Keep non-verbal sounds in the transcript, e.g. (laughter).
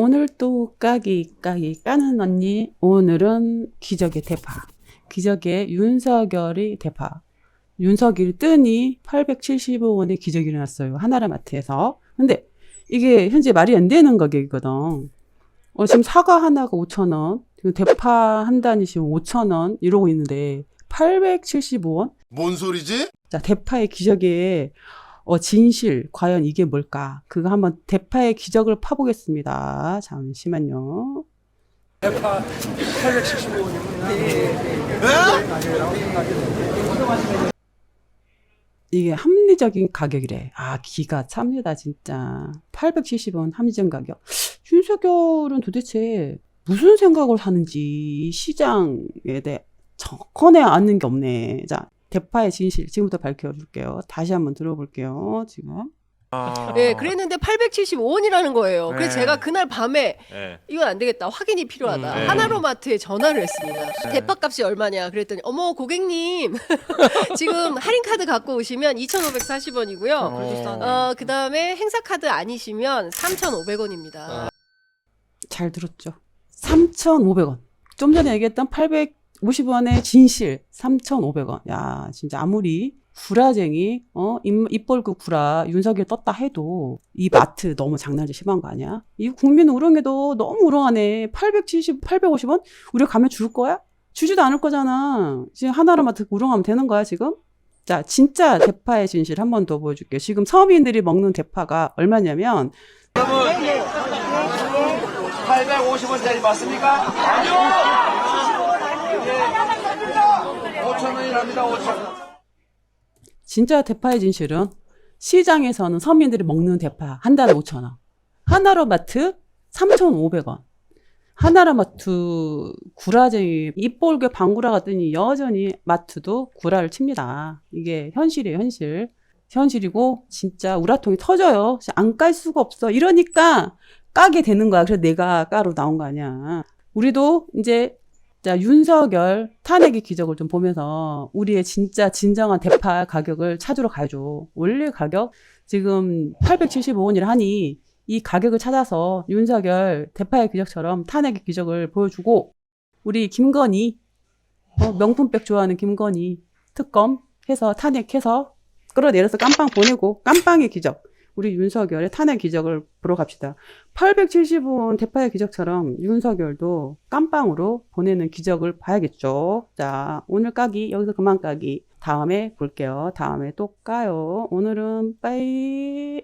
오늘 또 까기 까기 까는 언니 오늘은 기적의 대파. 기적의 윤석열이 대파. 윤석열이 뜨니 875원의 기적이 일어났어요. 하나라마트에서. 근데 이게 현재 말이 안 되는 가격이거든. 어, 지금 사과 하나가 5,000원 지금 대파 한 단이 지금 5,000원 이러고 있는데 875원? 뭔 소리지? 자, 대파의 기적의 어, 진실, 과연 이게 뭘까? 그거 한번 대파의 기적을 파보겠습니다. 잠시만요. 대파 875원이면 이게 합리적인 가격이래. 아, 기가 찹니다, 진짜. 870원 합리적 가격. 윤석열은 도대체 무슨 생각을 하는지 이 시장에 대해 전에 않는 게 없네. 자, 대파의 진실 지금부터 밝혀줄게요. 다시 한번 들어볼게요. 지금. 네, 그랬는데 875원이라는 거예요. 그래서 네. 제가 그날 밤에 네. 이건 안 되겠다. 확인이 필요하다. 음, 네. 하나로마트에 전화를 했습니다. 네. 대파값이 얼마냐? 그랬더니 어머 고객님 (laughs) 지금 할인 카드 갖고 오시면 2,540원이고요. 어, 그다음에 행사 카드 아니시면 3,500원입니다. 잘 들었죠. 3,500원. 좀 전에 얘기했던 850원의 진실 3,500원. 야, 진짜 아무리 구라쟁이, 어, 입, 입벌그 구라 윤석열 떴다 해도 이 마트 너무 장난이 심한 거 아니야? 이 국민 우렁에도 너무 우렁하네. 870, 850원? 우리가 가면 줄 거야? 주지도 않을 거잖아. 지금 하나로 마트 우렁하면 되는 거야, 지금? 자, 진짜 대파의 진실 한 번 더 보여줄게요. 지금 서민들이 먹는 대파가 얼마냐면 850원짜리 맞습니까? 아니요! 5천 원이랍니다, 5천 원. 진짜 대파의 진실은 시장에서는 서민들이 먹는 대파 한 달에 5천 원. 하나로 마트 3,500원. 하나로 마트 구라쟁이 입볼게 방구라가 뜨니 여전히 마트도 구라를 칩니다. 이게 현실이에요, 현실. 현실이고 진짜 우라통이 터져요. 안 깔 수가 없어. 이러니까 까게 되는 거야. 그래서 내가 까로 나온 거 아니야. 우리도 이제 자, 윤석열 탄핵의 기적을 좀 보면서 우리의 진짜 진정한 대파 가격을 찾으러 가야죠. 원래 가격 지금 875원이라 하니 이 가격을 찾아서 윤석열 대파의 기적처럼 탄핵의 기적을 보여주고 우리 김건희 어, 명품백 좋아하는 김건희 특검 해서 탄핵해서 끌어내려서 깜빵 보내고 깜빵의 기적 우리 윤석열의 탄핵 기적을 보러 갑시다. 870원 대파의 기적처럼 윤석열도 깜빵으로 보내는 기적을 봐야겠죠. 자, 오늘 까기 여기서 그만 까기. 다음에 볼게요. 다음에 또 까요. 오늘은 빠이.